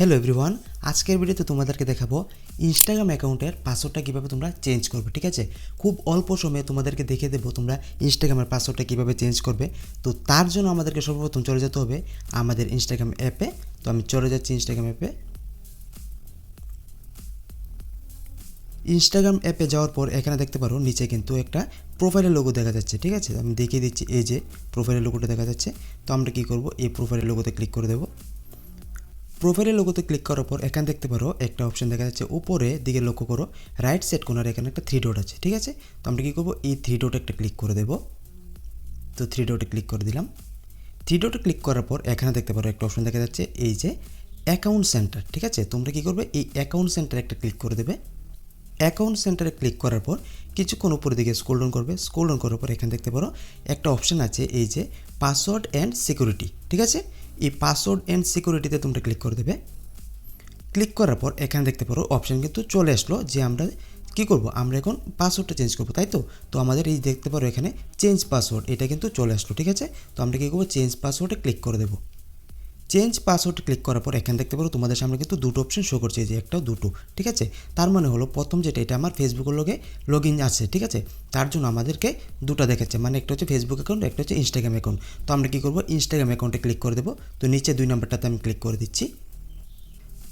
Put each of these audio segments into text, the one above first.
Hello everyone আজকের ভিডিওতে তোমাদেরকে দেখাবো ইনস্টাগ্রাম অ্যাকাউন্টের পাসওয়ার্ডটা কীভাবে তোমরা চেঞ্জ করবে, ঠিক আছে? খুব অল্প সময়ে তোমাদেরকে দেখে দেবো তোমরা ইনস্টাগ্রামের পাসওয়ার্ডটা কীভাবে চেঞ্জ করবে। তো তার জন্য আমাদেরকে সর্বপ্রথম চলে যেতে হবে আমাদের ইনস্টাগ্রাম অ্যাপে তো আমি চলে যাচ্ছি ইনস্টাগ্রাম অ্যাপে ইনস্টাগ্রাম অ্যাপে যাওয়ার পর এখানে দেখতে পারো, নিচে কিন্তু একটা প্রোফাইলের লোগো দেখা যাচ্ছে, ঠিক আছে? আমি দেখিয়ে দিচ্ছি এই যে প্রোফাইলের লোগোটা দেখা যাচ্ছে। তো আমরা কী করব? এই প্রোফাইলের লোগোতে ক্লিক করে দেবো। প্রোফাইলের লোগোতে ক্লিক করার পর এখানে দেখতে পারো একটা অপশন দেখা যাচ্ছে, উপরে দিকে লক্ষ্য করো রাইট সাইড কোনার এখানে একটা থ্রি ডট আছে, ঠিক আছে? তো আমরা কী করব? এই থ্রি ডটে একটা ক্লিক করে দেবো। তো থ্রি ডটে ক্লিক করে দিলাম। থ্রি ডটে ক্লিক করার পর এখানে দেখতে পারো একটা অপশন দেখা যাচ্ছে, এই যে অ্যাকাউন্ট সেন্টার ঠিক আছে? তোমরা কী করবে? এই অ্যাকাউন্ট সেন্টারে একটা ক্লিক করে দেবে। অ্যাকাউন্ট সেন্টারে ক্লিক করার পর কিছুক্ষণ উপরের দিকে স্ক্রল ডাউন করবে। স্ক্রল ডাউন করার পর এখানে দেখতে পারো একটা অপশন আছে, এই যে পাসওয়ার্ড অ্যান্ড সিকিউরিটি ঠিক আছে? এই পাসওয়ার্ড অ্যান্ড সিকিউরিটিতে তোমরা ক্লিক করে দেবে। ক্লিক করার পর এখানে দেখতে পারো অপশান কিন্তু চলে আসলো যে আমরা কী করব? আমরা এখন পাসওয়ার্ডটা চেঞ্জ করব, তাই তো? তো আমাদের এই দেখতে পারো এখানে চেঞ্জ পাসওয়ার্ড এটা কিন্তু চলে আসলো, ঠিক আছে? তো আমরা কী করব? চেঞ্জ পাসওয়ার্ডে ক্লিক করে দেবো। চেঞ্জ পাসওয়ার্ড ক্লিক করার পর এখানে দেখতে পারো তোমাদের সামনে কিন্তু দুটো অপশন শো করছে যে একটা দুটো, ঠিক আছে? তার মানে হলো প্রথম যেটা, এটা আমার ফেসবুকের লগে লগ ইন আছে, ঠিক আছে? তার জন্য আমাদেরকে দুটো দেখাচ্ছে মানে একটা হচ্ছে ফেসবুক অ্যাকাউন্ট একটা হচ্ছে ইনস্টাগ্রাম অ্যাকাউন্ট তো আমরা কী করব? ইনস্টাগ্রাম অ্যাকাউন্টে ক্লিক করে দেবো। তো নিচে দুই নাম্বারটাতে আমি ক্লিক করে দিচ্ছি।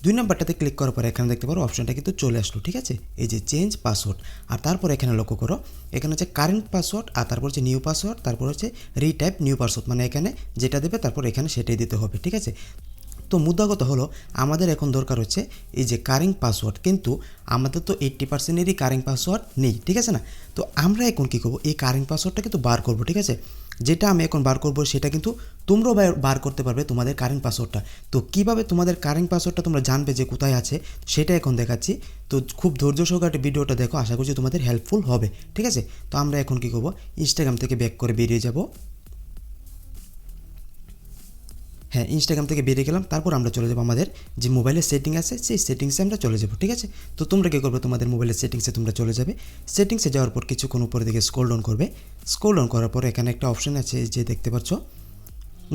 দুই নাম্বারটাতে ক্লিক করার পরে এখানে দেখতে পারো অপশনটা কিন্তু চলে আসলো, ঠিক আছে? এই যে চেঞ্জ পাসওয়ার্ড আর তারপর এখানে লক্ষ্য করো, এখানে হচ্ছে কারেন্ট পাসওয়ার্ড আর তারপর হচ্ছে নিউ পাসওয়ার্ড তারপর হচ্ছে রিটাইপ নিউ পাসওয়ার্ড মানে এখানে যেটা দেবে তারপর এখানে সেটাই দিতে হবে, ঠিক আছে? তো মুদ্রাগত হলো, আমাদের এখন দরকার হচ্ছে এই যে কারিং পাসওয়ার্ড কিন্তু আমাদের তো এইট্টি পার্সেন্টেরই কারিং পাসওয়ার্ড নেই, ঠিক আছে না? তো আমরা এখন কী করব? এই কারিং পাসওয়ার্ডটা কিন্তু বার করব, ঠিক আছে? যেটা আমি এখন বার করব, সেটা কিন্তু তোমরাও বার করতে পারবে তোমাদের কারেন্ট পাসওয়ার্ডটা তো কীভাবে তোমাদের কারেন্ট পাসওয়ার্ডটা তোমরা জানবে যে কোথায় আছে, সেটা এখন দেখাচ্ছি। তো খুব ধৈর্য সহকারে ভিডিওটা দেখো, আশা করছি তোমাদের হেল্পফুল হবে, ঠিক আছে? তো আমরা এখন কী করব? ইনস্টাগ্রাম থেকে ব্যাক করে বেরিয়ে যাব। হ্যাঁ ইনস্টাগ্রাম থেকে বেরিয়ে গেলাম, তারপর আমরা চলে যাব আমাদের যে মোবাইলের সেটিং আছে, সেই সেটিংসে আমরা চলে যাব, ঠিক আছে? তো তোমরা কী করবে? তোমাদের মোবাইলের সেটিংসে তোমরা চলে যাবে। সেটিংসে যাওয়ার পর কিছুক্ষণ উপরে দিকে স্ক্রল ডাউন করবে। স্ক্রল ডাউন করার পর এখানে একটা অপশন আছে যে দেখতে পাচ্ছ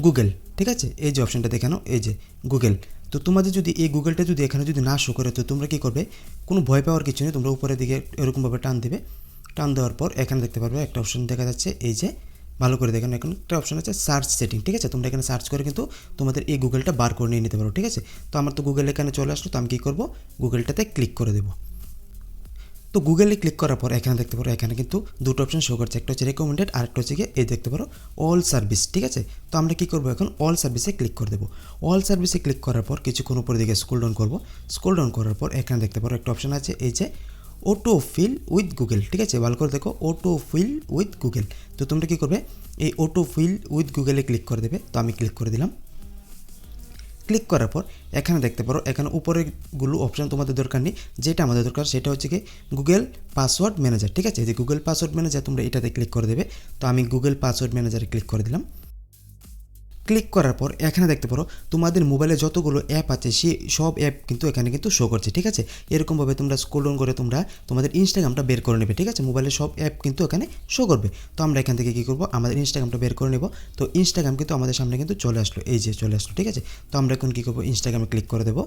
গুগল ঠিক আছে? এই যে অপশনটা দেখানো এই যে গুগল তো তোমাদের যদি এই গুগলটা যদি এখানে যদি না শো করে, তো তোমরা কী করবে? কোনো ভয় পাওয়ার কিছু নেই, তোমরা উপরের দিকে এরকমভাবে টান দেবে। টান দেওয়ার পর এখানে দেখতে পারবে একটা অপশন দেখা যাচ্ছে, এই যে ভালো করে দেখেন এখানে একটা অপশন আছে সার্চ সেটিং ঠিক আছে? তোমরা এখানে সার্চ করে কিন্তু তোমাদের এই গুগলটা বার করে নিয়ে নিতে পারো, ঠিক আছে? তো আমার তো গুগল এখানে চলে আসলো, তো আমি কী করব? গুগলটাতে ক্লিক করে দেবো। তো গুগলে ক্লিক করার পর এখানে দেখতে পারো, এখানে কিন্তু দুটো অপশন শো করছে, একটা হচ্ছে রেকমেন্ডেড আর একটা হচ্ছে গিয়ে এই দেখতে পারো অল সার্ভিস ঠিক আছে? তো আমরা কী করব এখন? অল সার্ভিসে ক্লিক করে দেবো। অল সার্ভিসে ক্লিক করার পর কিছুক্ষণ উপরে দিকে স্কুল ডাউন করব। স্কুল ডাউন করার পর এখানে দেখতে পারো একটা অপশন আছে, এই যে অটো ফিল উইথ গুগল ঠিক আছে? ভালো করে দেখো অটো ফিল উইথ গুগল তো তোমরা কী করবে? এই অটো ফিল উইথ গুগলে ক্লিক করে দেবে। তো আমি ক্লিক করে দিলাম। ক্লিক করার পর এখানে দেখতে পারো, এখানে উপরেগুলো অপশান তোমাদের দরকার নেই। যেটা আমাদের দরকার, সেটা হচ্ছে কি গুগল পাসওয়ার্ড ম্যানেজার ঠিক আছে? যে গুগল পাসওয়ার্ড ম্যানেজার তোমরা এটাতে ক্লিক করে দেবে। তো আমি গুগল পাসওয়ার্ড ম্যানেজারে ক্লিক করে দিলাম। ক্লিক করার পর এখানে দেখতে পারো, তোমাদের মোবাইলে যতগুলো অ্যাপ আছে, সে সব অ্যাপ কিন্তু এখানে কিন্তু শো করছে, ঠিক আছে? এরকমভাবে তোমরা স্ক্রোল ডাউন করে তোমরা তোমাদের ইনস্টাগ্রামটা বের করে নেবে, ঠিক আছে? মোবাইলের সব অ্যাপ কিন্তু এখানে শো করবে। তো আমরা এখান থেকে কী করব? আমাদের ইনস্টাগ্রামটা বের করে নেব। তো ইনস্টাগ্রাম কিন্তু আমাদের সামনে কিন্তু চলে আসলো, এই যে চলে আসলো, ঠিক আছে? তো আমরা এখন কী করব? ইনস্টাগ্রামে ক্লিক করে দেবো।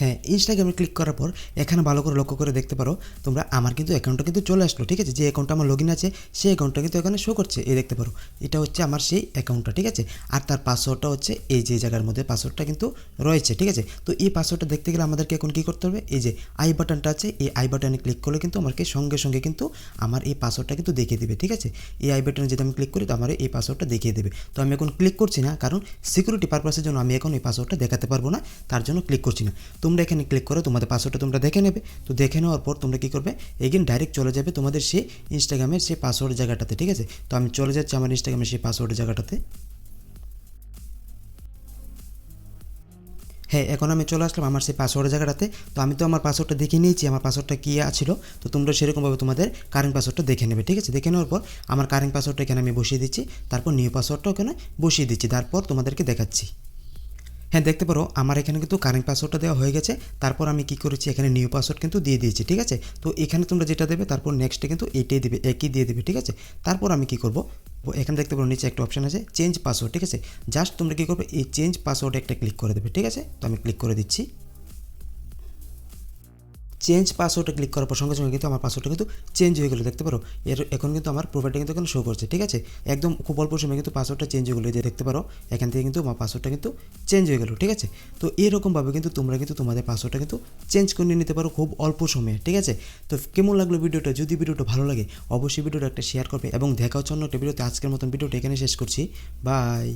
হ্যাঁ ইনস্টাগ্রামে ক্লিক করার পর এখানে ভালো করে লক্ষ্য করে দেখতে পারো, তোমরা আমার কিন্তু অ্যাকাউন্টটা কিন্তু চলে আসলো, ঠিক আছে? যে অ্যাকাউন্টটা আমার লগ আছে, সেই অ্যাকাউন্টটা কিন্তু এখানে শো করছে, এই দেখতে পারো। এটা হচ্ছে আমার সেই অ্যাকাউন্টটা ঠিক আছে? আর তার পাসওয়ার্ডটা হচ্ছে এই যে জায়গার মধ্যে পাসওয়ার্ডটা কিন্তু রয়েছে, ঠিক আছে? তো এই পাসওয়ার্ডটা দেখতে গেলে আমাদেরকে এখন কী করতে হবে? এই যে আই বাটনটা আছে, এই আই বাটনে ক্লিক করলে কিন্তু আমাকে সঙ্গে সঙ্গে কিন্তু আমার এই পাসওয়ার্ডটা কিন্তু দেখিয়ে দেবে, ঠিক আছে? এই আই বাটনে যদি আমি ক্লিক করি, তো আমার এই পাসওয়ার্ডটা দেখিয়ে দেবে। তো আমি এখন ক্লিক করছি না, কারণ সিকিউরিটি পারপাসের জন্য আমি এখন এই পাসওয়ার্ডটা দেখাতে পারব না, তার জন্য ক্লিক করছি না। তোমরা এখানে ক্লিক করো, তোমাদের পাসওয়ার্ডটা তোমরা দেখে নেবে। তো দেখে নেওয়ার পর তোমরা কী করবে? এগেন ডাইরেক্ট চলে যাবে তোমাদের সেই ইনস্টাগ্রামের সেই পাসওয়ার্ড জায়গাটাতে, ঠিক আছে? তো আমি চলে যাচ্ছি আমার ইনস্টাগ্রামের সেই পাসওয়ার্ড জায়গাটাতে। হ্যাঁ এখন আমি চলে আসলাম আমার সেই পাসওয়ার্ড জায়গাটাতে। তো আমি তো আমার পাসওয়ার্ডটা দেখে নিয়েছি, আমার পাসওয়ার্ডটা কী আছিল? তো তোমরা সেরকমভাবে তোমাদের কারেন্ট পাসওয়ার্ডটা দেখে নেবে, ঠিক আছে? দেখে নেওয়ার পর আমার কারেন্ট পাসওয়ার্ডটা এখানে আমি বসিয়ে দিচ্ছি। তারপর নিউ পাসওয়ার্ডটা ওখানে বসিয়ে দিচ্ছি। তারপর তোমাদেরকে দেখাচ্ছি। হ্যাঁ দেখতে পারো, আমার এখানে কিন্তু কারেন্ট পাসওয়ার্ডটা দেওয়া হয়ে গেছে। তারপর আমি কি করেছি, এখানে নিউ পাসওয়ার্ড কিন্তু দিয়ে দিয়েছি, ঠিক আছে? তো এখানে তোমরা যেটা দেবে, তারপর নেক্সটে কিন্তু এইটাই দেবে, একই দিয়ে দেবে, ঠিক আছে? তারপর আমি কি করব এখানে দেখতে পারো, নিচে একটা অপশান আছে চেঞ্জ পাসওয়ার্ড ঠিক আছে? জাস্ট তোমরা কী করবে, এই চেঞ্জ পাসওয়ার্ডে একটা ক্লিক করে দেবে, ঠিক আছে? তো আমি ক্লিক করে দিচ্ছি। চেঞ্জ পাসওয়ার্ডে ক্লিক করার পর সঙ্গে সঙ্গে কিন্তু আমার পাসওয়ার্ডটা কিন্তু চেঞ্জ হয়ে গেলো, দেখতে পারো? এর, এখন কিন্তু আমার প্রোফাইলটা কিন্তু এখানে শো করছে, ঠিক আছে? একদম খুব অল্প সময় কিন্তু পাসওয়ার্ডটা চেঞ্জ হয়ে গেলো যে দেখতে পারো? এখান থেকে কিন্তু আমার পাসওয়ার্ডটা কিন্তু চেঞ্জ হয়ে গেলো, ঠিক আছে? তো এরকমভাবে কিন্তু তোমরা কিন্তু তোমাদের পাসওয়ার্ডটা কিন্তু চেঞ্জ করে নিতে পারো খুব অল্প সময়ে, ঠিক আছে? তো কেমন লাগল ভিডিওটা? যদি ভিডিওটা ভালো লাগে, অবশ্যই ভিডিওটা একটা শেয়ার করবে এবং দেখা হচ্ছে অন্য একটা ভিডিওতে। আজকের মতন ভিডিওটা এখানে শেষ করছি। বাই